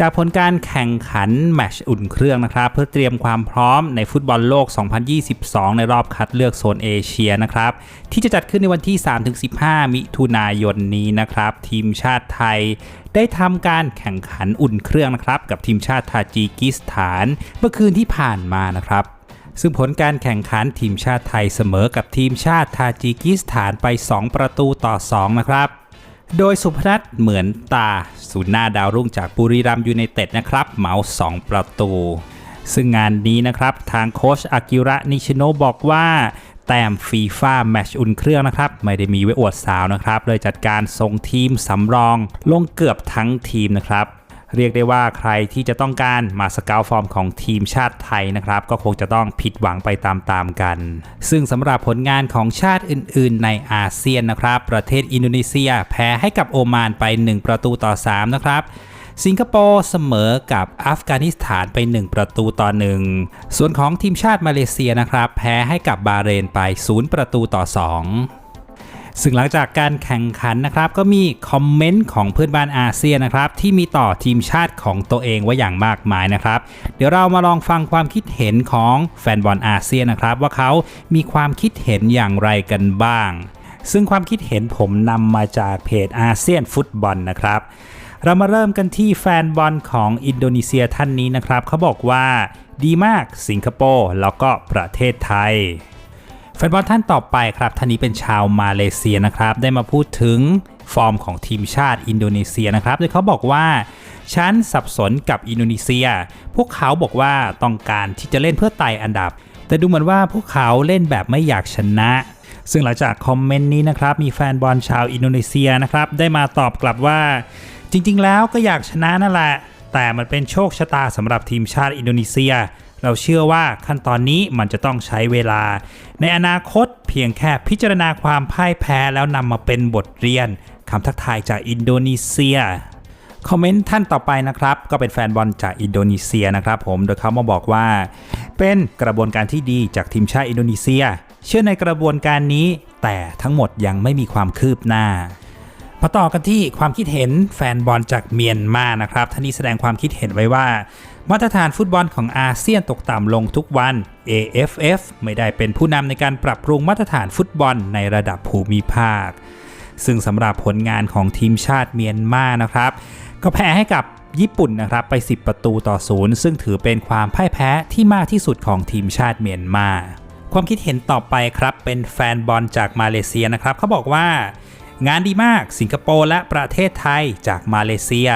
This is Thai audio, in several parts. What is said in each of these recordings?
จากผลการแข่งขันแมชอุ่นเครื่องนะครับเพื่อเตรียมความพร้อมในฟุตบอลโลก 2022 ในรอบคัดเลือกโซนเอเชียนะครับที่จะจัดขึ้นในวันที่ 3-15 มิถุนายนนี้นะครับ ทีมชาติไทยได้ทำการแข่งขันอุ่นเครื่องนะครับ กับทีมชาติทาจิกิสถานเมื่อคืนที่ผ่านมานะครับซึ่งผลการแข่งขันทีมชาติไทยเสมอกับทีมชาติทาจิกิสถานไป 2 ประตูต่อ 2 นะครับ โดยสุพนัทเหมือนตาศูนย์หน้าดาวรุ่งจากบุรีรัมยูไนเต็ดนะครับเหมา 2 ประตู ซึ่งงานนี้นะครับทางโค้ชอากิระนิชิโนบอกว่าแต้มฟีฟ่าแมตช์อุ่นเครื่องนะครับ ไม่ได้มีไว้อวดสาวนะครับ เลยจัดการส่งทีมสำรอง ลงเกือบทั้งทีมนะครับ เรียกได้ว่าใครที่จะต้องการมาสเกลฟอร์มของทีมชาติไทยนะครับ ก็คงจะต้องผิดหวังไปตามๆกัน ซึ่งสำหรับผลงานของชาติอื่น ๆ ในอาเซียนนะครับ ประเทศอินโดนีเซียแพ้ให้กับโอมานไป 1 ประตูต่อ 3 นะครับสิงคโปร์เสมอกับอัฟกานิสถานไป 1 ประตูต่อ 1 ส่วนของทีมชาติมาเลเซียนะครับ แพ้ให้กับบาเรนไป 0 ประตูต่อ 2 ซึ่งหลังจากการแข่งขันนะครับ ก็มีคอมเมนต์ของเพื่อนบ้านอาเซียนนะครับ ที่มีต่อทีมชาติของตัวเองไว้อย่างมากมายนะครับ เดี๋ยวเรามาลองฟังความคิดเห็นของแฟนบอลอาเซียนนะครับ ว่าเขามีความคิดเห็นอย่างไรกันบ้าง ซึ่งความคิดเห็นผมนำมาจากเพจอาเซียนฟุตบอลนะครับเรามาเริ่มกันที่แฟนบอลของอินโดนีเซียท่านนี้นะครับ เขาบอกว่า ดีมากสิงคโปร์แล้วก็ประเทศไทย แฟนบอลท่านต่อไปครับท่านนี้เป็นชาวมาเลเซียนะครับ ได้มาพูดถึงฟอร์มของทีมชาติอินโดนีเซียนะครับโดยเขาบอกว่าฉันสับสนกับอินโดนีเซีย พวกเขาบอกว่าต้องการที่จะเล่นเพื่อไต่อันดับ แต่ดูเหมือนว่าพวกเขาเล่นแบบไม่อยากชนะ ซึ่งหลังจากคอมเมนต์นี้นะครับ มีแฟนบอลชาวอินโดนีเซียนะครับ ได้มาตอบกลับว่า จริง ๆ แล้วก็อยากชนะนั่นแหละ แต่มันเป็นโชคชะตาสำหรับทีมชาติอินโดนีเซีย เราเชื่อว่าขั้นตอนนี้มันจะต้องใช้เวลา ในอนาคตเพียงแค่พิจารณาความพ่ายแพ้แล้วนำมาเป็นบทเรียนคำทักทายจากอินโดนีเซียคอมเมนต์ท่านต่อไปนะครับ ก็เป็นแฟนบอลจากอินโดนีเซียนะครับผมโดยเขามาบอกว่า เป็นกระบวนการที่ดีจากทีมชาติอินโดนีเซีย เชื่อในกระบวนการนี้ แต่ทั้งหมดยังไม่มีความคืบหน้ามาต่อกันที่ความคิดเห็นแฟนบอลจากเมียนมานะครับท่านนี้แสดงความคิดเห็นไว้ว่า มาตรฐานฟุตบอลของอาเซียนตกต่ำลงทุกวัน AFF ไม่ได้เป็นผู้นำในการปรับปรุงมาตรฐานฟุตบอลในระดับภูมิภาค ซึ่งสำหรับผลงานของทีมชาติเมียนมานะครับ ก็แพ้ให้กับญี่ปุ่นนะครับไป 10 ประตูต่อศูนย์ซึ่งถือเป็นความพ่ายแพ้ที่มากที่สุดของทีมชาติเมียนมา ความคิดเห็นต่อไปครับเป็นแฟนบอลจากมาเลเซียนะครับเขาบอกว่า งานดีมากสิงคโปร์และประเทศไทยจากมาเลเซีย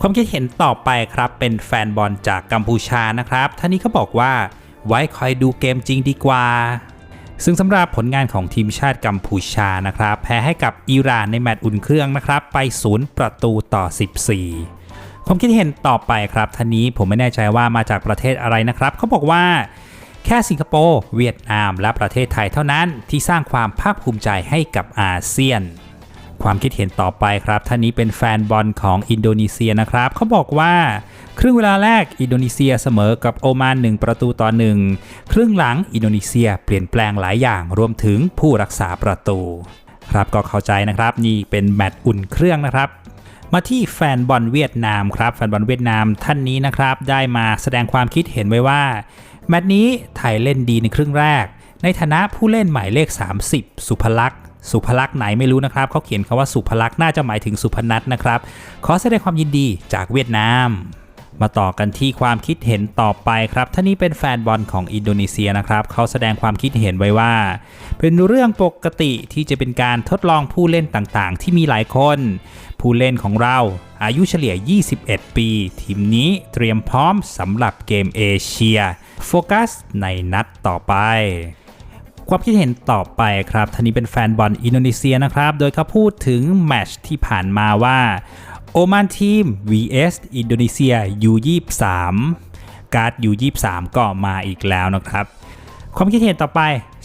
ความคิดเห็นต่อไปครับเป็นแฟนบอลจากกัมพูชานะครับท่านนี้เขาบอกว่า ไว้คอยดูเกมจริงดีกว่า ซึ่งสำหรับผลงานของทีมชาติกัมพูชานะครับ แพ้ให้กับอิหร่านในแมตช์อุ่นเครื่องนะครับ ไป 0 ประตูต่อ 14 ความคิดเห็นต่อไปครับท่านนี้ผมไม่แน่ใจว่ามาจากประเทศอะไรนะครับเขาบอกว่า แค่สิงคโปร์เวียดนาม และประเทศไทยเท่านั้นที่สร้างความภาคภูมิใจให้กับอาเซียน ความคิดเห็นต่อไปครับท่านนี้เป็นแฟนบอลของอินโดนีเซียนะครับเขาบอกว่า ครึ่งเวลาแรกอินโดนีเซียเสมอกับโอมาน 1 ประตูต่อ 1 ครึ่งหลังอินโดนีเซียเปลี่ยนแปลงหลายอย่างรวมถึงผู้รักษาประตู ครับก็เข้าใจนะครับนี่เป็นแมตช์อุ่นเครื่องนะครับมาที่แฟนบอลเวียดนามครับแฟนบอลเวียดนามท่านนี้นะครับ ได้มาแสดงความคิดเห็นไว้ว่า แมตช์นี้ไทยเล่นดีในครึ่งแรก ในฐานะผู้เล่นหมายเลข 30 สุภลักษณ์ สุภลักษณ์ไหนไม่รู้นะครับเขาเขียนคาว่าสุภลักษณ์น่าจะหมายถึงสุพนัทนะครับ ขอแสดงความยินดีจากเวียดนาม มาต่อกันที่ความคิดเห็นต่อไปครับท่านี้เป็นแฟนบอลของอินโดนีเซียนะครับเขาแสดงความคิดเห็นไว้ว่า เป็นเรื่องปกติที่จะเป็นการทดลองผู้เล่นต่างๆ ที่มีหลายคน ผู้เล่นของเราอายุเฉลี่ย 21 ปี ทีมนี้เตรียมพร้อมสำหรับเกมเอเชีย โฟกัสในนัดต่อไป ความคิดเห็นต่อไปครับท่านี้เป็นแฟนบอลอินโดนีเซียนะครับ โดยเขาพูดถึงแมตช์ที่ผ่านมาว่าโอมานทีม vs อินโดนีเซีย U23 การ์ด U23 ก็มาอีกแล้วนะครับ ความคิดเห็นต่อไป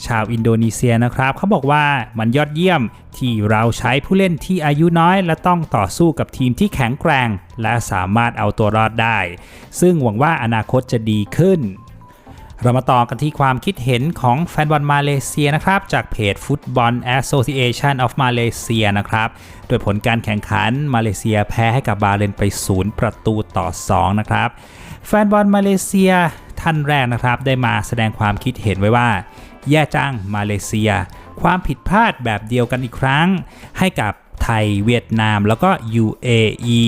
ชาวอินโดนีเซียนะครับ เขาบอกว่ามันยอดเยี่ยมที่เราใช้ผู้เล่นที่อายุน้อย และต้องต่อสู้กับทีมที่แข็งแกร่ง และสามารถเอาตัวรอดได้ ซึ่งหวังว่าอนาคตจะดีขึ้น เรามาต่อกันที่ความคิดเห็นของแฟนบอลมาเลเซียนะครับ จากเพจ Football Association of Malaysia นะครับ โดยผลการแข่งขันมาเลเซียแพ้ให้กับบาเรนไป 0 ประตูต่อ 2 นะครับ แฟนบอลมาเลเซียท่านแรกนะครับ ได้มาแสดงความคิดเห็นไว้ว่า แย่จังมาเลเซีย ความผิดพลาดแบบเดียวกันอีกครั้ง ให้กับไทยเวียดนามแล้วก็ UAE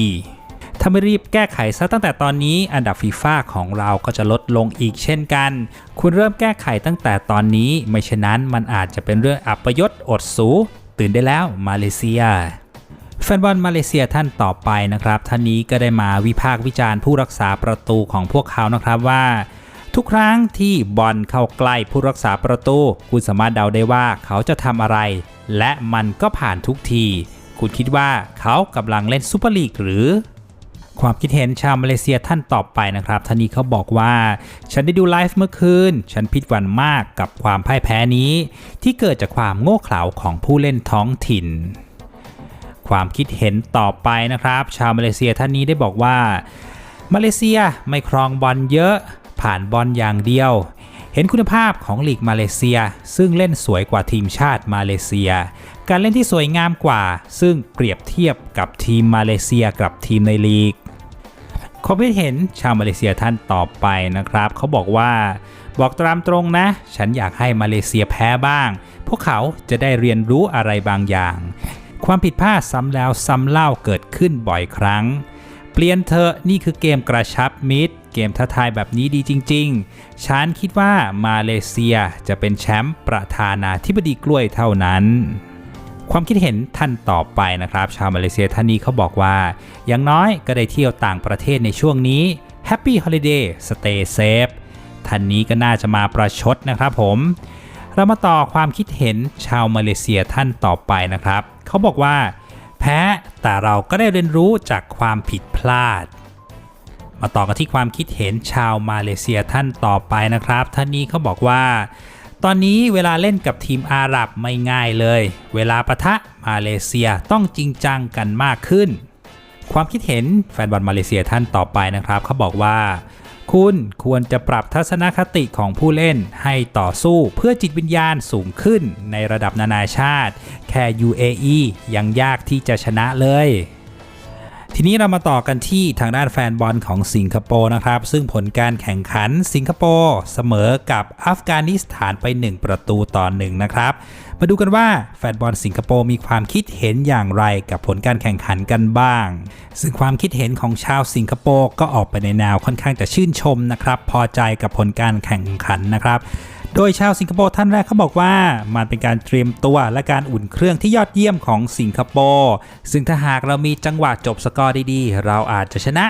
ถ้าไม่รีบแก้ไขซะตั้งแต่ตอนนี้อันดับฟีฟ่าของเราก็จะลดลงอีกเช่นกัน คุณเริ่มแก้ไขตั้งแต่ตอนนี้ ไม่เช่นนั้นมันอาจจะเป็นเรื่องอัปยศอดสู ตื่นได้แล้วมาเลเซียแฟนบอลมาเลเซียท่านต่อไปนะครับ ท่านนี้ก็ได้มาวิพากษ์วิจารณ์ผู้รักษาประตูของพวกเขานะครับว่า ทุกครั้งที่บอลเข้าใกล้ผู้รักษาประตู คุณสามารถเดาได้ว่าเขาจะทำอะไร และมันก็ผ่านทุกที คุณคิดว่าเขากำลังเล่นซูเปอร์ลีกหรือ ความคิดเห็นชาวมาเลเซียท่านต่อไปนะครับท่านนี้เขาบอกว่า ฉันได้ดูไลฟ์เมื่อคืน ฉันผิดหวั่นมากกับความพ่ายแพ้นี้ ที่เกิดจากความโง่เขลาของผู้เล่นท้องถิ่น ความคิดเห็นต่อไปนะครับ ชาวมาเลเซียท่านนี้ได้บอกว่า มาเลเซียไม่ครองบอลเยอะ ผ่านบอลอย่างเดียว เห็นคุณภาพของลีกมาเลเซีย ซึ่งเล่นสวยกว่าทีมชาติมาเลเซียการเล่นที่สวยงามกว่า ซึ่งเปรียบเทียบกับทีมมาเลเซียกับทีมในลีก ความคิดเห็นชาวมาเลเซียท่านต่อไปนะครับ เขาบอกว่าบอกตามตรงนะ ฉันอยากให้มาเลเซียแพ้บ้าง พวกเขาจะได้เรียนรู้อะไรบางอย่าง ความผิดพลาดซ้ำแล้วซ้ำเล่าเกิดขึ้นบ่อยครั้ง เปลี่ยนเถอะนี่คือเกมกระชับมิตร เกมท้าทายแบบนี้ดีจริง ๆ ฉันคิดว่ามาเลเซียจะเป็นแชมป์ประธานาธิบดีกล้วยเท่านั้น ความคิดเห็นท่านต่อไปนะครับ ชาวมาเลเซียท่านนี้เขาบอกว่า อย่างน้อยก็ได้เที่ยวต่างประเทศในช่วงนี้ Happy Holiday Stay Safe ท่านนี้ก็น่าจะมาประชดนะครับผมเรามาต่อความคิดเห็นชาวมาเลเซียท่านต่อไปนะครับ เขาบอกว่า แพ้แต่เราก็ได้เรียนรู้จากความผิดพลาด มาต่อกันที่ความคิดเห็นชาวมาเลเซียท่านต่อไปนะครับ ท่านนี้เขาบอกว่า ตอนนี้เวลาเล่นกับทีมอาหรับไม่ง่ายเลย เวลาปะทะมาเลเซียต้องจริงจังกันมากขึ้น ความคิดเห็นแฟนบอลมาเลเซียท่านต่อไปนะครับ เขาบอกว่า คุณควรจะปรับทัศนคติของผู้เล่นให้ต่อสู้เพื่อจิตวิญญาณสูงขึ้นในระดับนานาชาติ แค่ UAE ยังยากที่จะชนะเลย ทีนี้เรามาต่อกันที่ทางด้านแฟนบอลของสิงคโปร์นะครับ ซึ่งผลการแข่งขันสิงคโปร์เสมอกับอัฟกานิสถานไป 1 ประตูต่อ1นะครับ มาดูกันว่าแฟนบอลสิงคโปร์มีความคิดเห็นอย่างไรกับผลการแข่งขันกันบ้าง ซึ่งความคิดเห็นของชาวสิงคโปร์ก็ออกไปในแนวค่อนข้างจะชื่นชมนะครับ พอใจกับผลการแข่งขันนะครับ โดยชาวสิงคโปร์ท่านแรกเขาบอกว่า มันเป็นการเตรียมตัวและการอุ่นเครื่องที่ยอดเยี่ยมของสิงคโปร์ซึ่งถ้าหากเรามีจังหวะจบสกอร์ดีๆ เราอาจจะชนะ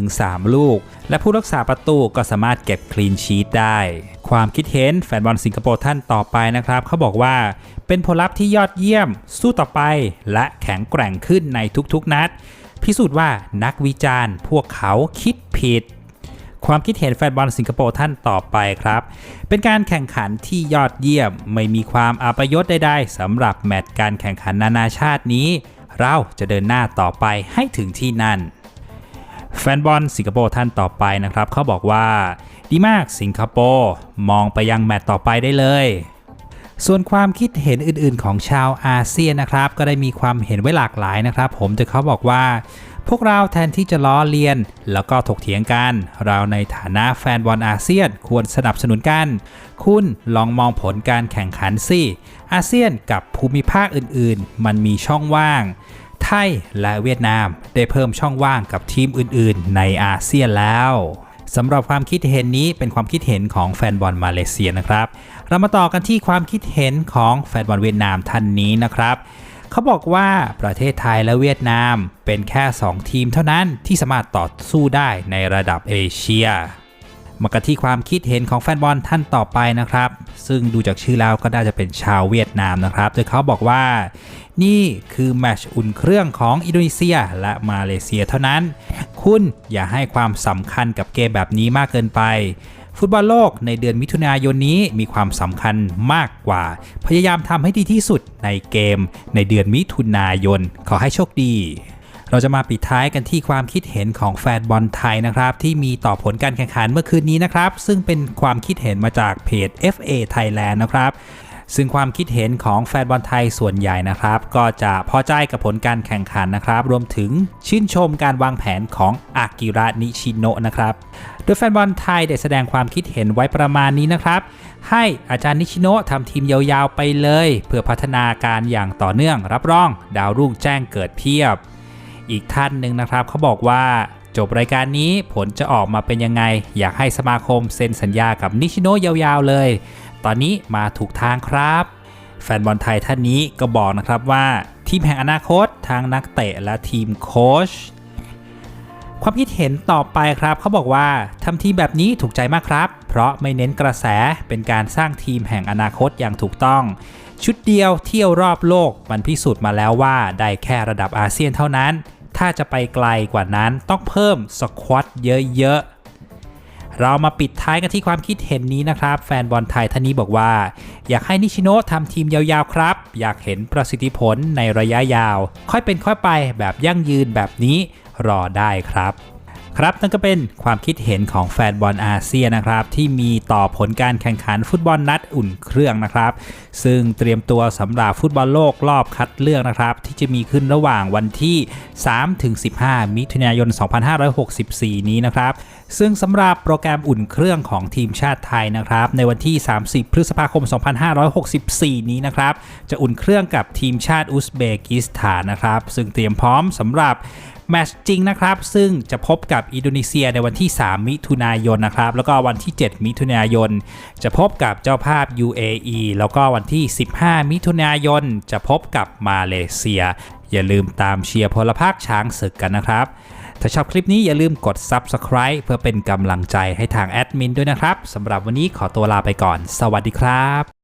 2-3 ลูก และผู้รักษาประตูก็สามารถเก็บคลีนชีตได้ความคิดเห็นแฟนบอลสิงคโปร์ท่านต่อไปนะครับ เขาบอกว่าเป็นผลลัพธ์ที่ยอดเยี่ยม สู้ต่อไป และแข็งแกร่งขึ้นในทุกๆนัด พิสูจน์ว่านักวิจารณ์ พวกเขาคิดผิด ความคิดเห็นแฟนบอลสิงคโปร์ท่านต่อไปครับ เป็นการแข่งขันที่ยอดเยี่ยม ไม่มีความอัปยศใดๆสำหรับแมตช์การแข่งขันนานาชาตินี้ เราจะเดินหน้าต่อไปให้ถึงที่นั่น แฟนบอลสิงคโปร์ท่านต่อไปนะครับ เขาบอกว่า ดีมากสิงคโปร์มองไปยังแมตช์ต่อไปได้เลย ส่วนความคิดเห็นอื่นๆ ของชาวอาเซียนนะครับ ก็ได้มีความเห็นไว้หลากหลายนะครับ ผมแต่เขาบอกว่า พวกเราแทนที่จะล้อเลียน แล้วก็ถกเถียงกัน เราในฐานะแฟนบอลอาเซียนควรสนับสนุนกัน คุณลองมองผลการแข่งขันสิอาเซียนกับภูมิภาคอื่นๆ มันมีช่องว่างไทยและเวียดนามได้เพิ่มช่องว่างกับทีมอื่นๆ ในอาเซียนแล้วสำหรับความคิดเห็นนี้เป็นความคิดเห็นของแฟนบอลมาเลเซียนะครับ เรามาต่อกันที่ความคิดเห็นของแฟนบอลเวียดนามท่านนี้นะครับ เขาบอกว่าประเทศไทยและเวียดนามเป็นแค่ 2 ทีมเท่านั้นที่สามารถต่อสู้ได้ในระดับเอเชียมากันที่ความคิดเห็นของแฟนบอลท่านต่อไปนะครับ ซึ่งดูจากชื่อแล้วก็น่าจะเป็นชาวเวียดนามนะครับโดยเขาบอกว่า นี่คือแมตช์อุ่นเครื่องของอินโดนีเซียและมาเลเซียเท่านั้น คุณอย่าให้ความสำคัญกับเกมแบบนี้มากเกินไป ฟุตบอลโลกในเดือนมิถุนายนนี้มีความสำคัญมากกว่า พยายามทำให้ดีที่สุดในเกม ในเดือนมิถุนายน ขอให้โชคดีเราจะมาปิดท้ายกันที่ความคิดเห็นของแฟนบอลไทยนะครับ ที่มีต่อผลการแข่งขันเมื่อคืนนี้นะครับ ซึ่งเป็นความคิดเห็นมาจากเพจ FA Thailand นะครับ ซึ่งความคิดเห็นของแฟนบอลไทยส่วนใหญ่นะครับ ก็จะพอใจกับผลการแข่งขันนะครับ รวมถึงชื่นชมการวางแผนของอากิระนิชิโนะนะครับ ดยแฟนบอลไทยได้แสดงความคิดเห็นไว้ประมาณนี้นะครับ ให้อาจารย์นิชิโนะทำทีมยาวๆไปเลย เพื่อพัฒนาการอย่างต่อเนื่องรับรอง ดาวรุ่งแจ้งเกิดเพียบ อีกท่านหนึ่งนะครับเขาบอกว่าจบรายการนี้ผลจะออกมาเป็นยังไง อยากให้สมาคมเซ็นสัญญากับนิชิโนะยาวๆเลย ตอนนี้มาถูกทางครับ แฟนบอลไทยท่านนี้ก็บอกนะครับว่าทีมแห่งอนาคตทางนักเตะและทีมโค้ช ความคิดเห็นต่อไปครับเขาบอกว่าทำทีมแบบนี้ถูกใจมากครับ เพราะไม่เน้นกระแสเป็นการสร้างทีมแห่งอนาคตอย่างถูกต้อง ชุดเดียวเที่ยวรอบโลกมันพิสูจน์มาแล้วว่าได้แค่ระดับอาเซียนเท่านั้น ถ้าจะไปไกลกว่านั้นต้องเพิ่มสควอตเยอะๆ เรามาปิดท้ายกันที่ความคิดเห็นนี้นะครับ แฟนบอลไทยท่านนี้บอกว่า อยากให้นิชิโนะทำทีมยาวๆครับ อยากเห็นประสิทธิผลในระยะยาว ค่อยเป็นค่อยไปแบบยั่งยืนแบบนี้ รอได้ครับ ครับนั่นก็เป็นความคิดเห็นของแฟนบอลอาเซียนนะครับ ที่มีต่อผลการแข่งขันฟุตบอลนัดอุ่นเครื่องนะครับ ซึ่งเตรียมตัวสำหรับฟุตบอลโลกรอบคัดเลือกนะครับ ที่จะมีขึ้นระหว่างวันที่ 3-15 มิถุนายน 2564 นี้นะครับซึ่งสำหรับโปรแกรมอุ่นเครื่องของทีมชาติไทยนะครับ ในวันที่ 30 พฤษภาคม 2564 นี้นะครับ จะอุ่นเครื่องกับทีมชาติอุซเบกิสถานนะครับ ซึ่งเตรียมพร้อมสำหรับ แมตช์จริงนะครับ ซึ่งจะพบกับอินโดนีเซียในวันที่ 3 มิถุนายนนะครับ แล้วก็วันที่ 7 มิถุนายน จะพบกับเจ้าภาพ UAE แล้วก็วันที่ 15 มิถุนายน จะพบกับมาเลเซีย อย่าลืมตามเชียร์พลพรรคช้างศึกกันนะครับ ถ้าชอบคลิปนี้อย่าลืมกด Subscribe เพื่อเป็นกำลังใจให้ทางแอดมินด้วยนะครับสำหรับวันนี้ขอตัวลาไปก่อน สวัสดีครับ